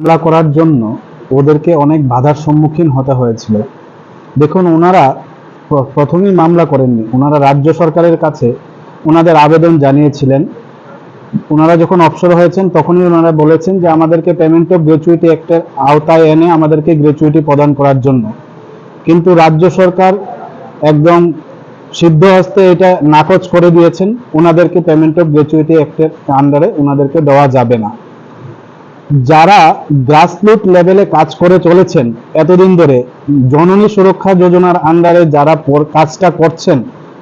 হামলা করার জন্য ওদেরকে অনেক বাধার সম্মুখীন হতে হয়েছিল। দেখুন, ওনারা প্র- প্রথমেই মামলা করেননি। ওনারা রাজ্য সরকারের কাছে ওনাদের আবেদন জানিয়েছিলেন। ওনারা যখন অবসর হয়েছেন, তখনই ওনারা বলেছেন যে আমাদেরকে পেমেন্ট অফ গ্র্যাচুইটি অ্যাক্টের আওতায় এনে আমাদেরকে গ্র্যাচুইটি প্রদান করার জন্য। কিন্তু রাজ্য সরকার একদম সিদ্ধ হস্তে এটা নাকচ করে দিয়েছেন। ওনাদেরকে পেমেন্ট অফ গ্র্যাচুইটি অ্যাক্টের আন্ডারে ওনাদেরকে দেওয়া যাবে না। যারা গ্রাসরুট লেভেলে কাজ করে চলেছেন এতদিন ধরে, জননী সুরক্ষা যোজনার আন্ডারে যারা কাজটা করছেন,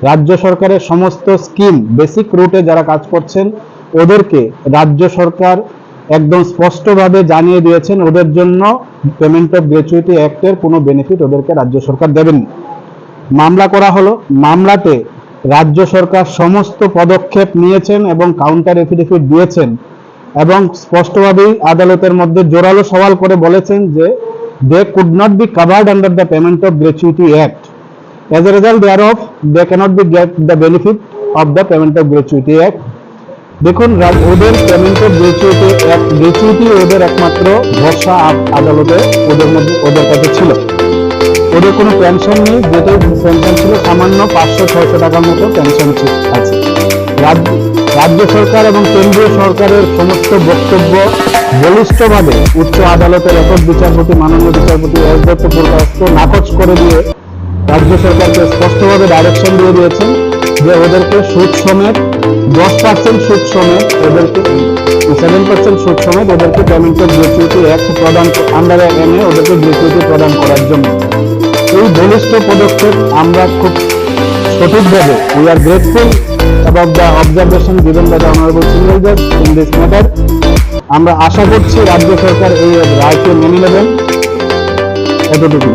রাজ্য সরকারের সমস্ত স্কিম বেসিক রুটে যারা কাজ করছেন, ওদেরকে রাজ্য সরকার একদম স্পষ্টভাবে জানিয়ে দিয়েছেন, ওদের জন্য পেমেন্ট অফ গ্র্যাচুইটি অ্যাক্টের কোনো বেনিফিট ওদেরকে রাজ্য সরকার দেবেন মামলা করা হলো, মামলাতে রাজ্য সরকার সমস্ত পদক্ষেপ নিয়েছেন এবং কাউন্টার এফিডেভিট দিয়েছেন। এবং স্পষ্টভাবেই আদালতের মধ্যে জোরালো সওয়াল করে বলেছেন যে they could not be covered under the payment of gratuity act as a result thereof they cannot be get the benefit of the payment of gratuity act দেখুন ওদের পেমেন্ট অফ গ্র্যাচুইটি গ্র্যাচুইটি ওদের একমাত্র ভরসা আদালতে ওদের মধ্যে, ওদের কাছে ছিল। ওদের কোনো পেনশন নেই যেটাই পেনশন ছিল সামান্য পাঁচশো, ছয়শো টাকার মতো পেনশন আছে। রাজ্য রাজ্য সরকার এবং কেন্দ্রীয় সরকারের সমস্ত বক্তব্য বলিষ্ঠভাবে উচ্চ আদালতের একক বিচারপতি, মাননীয় বিচারপতি এস দত্ত পুরকাস্ত নাকচ করে দিয়ে রাজ্য সরকারকে স্পষ্টভাবে ডাইরেকশন দিয়ে দিয়েছেন যে ওদেরকে সুদ সমেত দশ পার্সেন্ট সুদ সমেত ওদেরকে সেভেন পার্সেন্ট সুদ সমেত ওদেরকে পেমেন্ট অফ গ্র্যাচুইটি অ্যাক্ট প্রদান আন্ডারে এনে ওদেরকে গ্র্যাচুইটি প্রদান করার জন্য। এই বলিষ্ঠ পদক্ষেপ আমরা খুব সঠিকভাবে we are grateful about the observation given by the honourable single in this matter আমরা আশা করছি রাজ্য সরকার এই রায়কে মেনে নেবেন। এতটুকু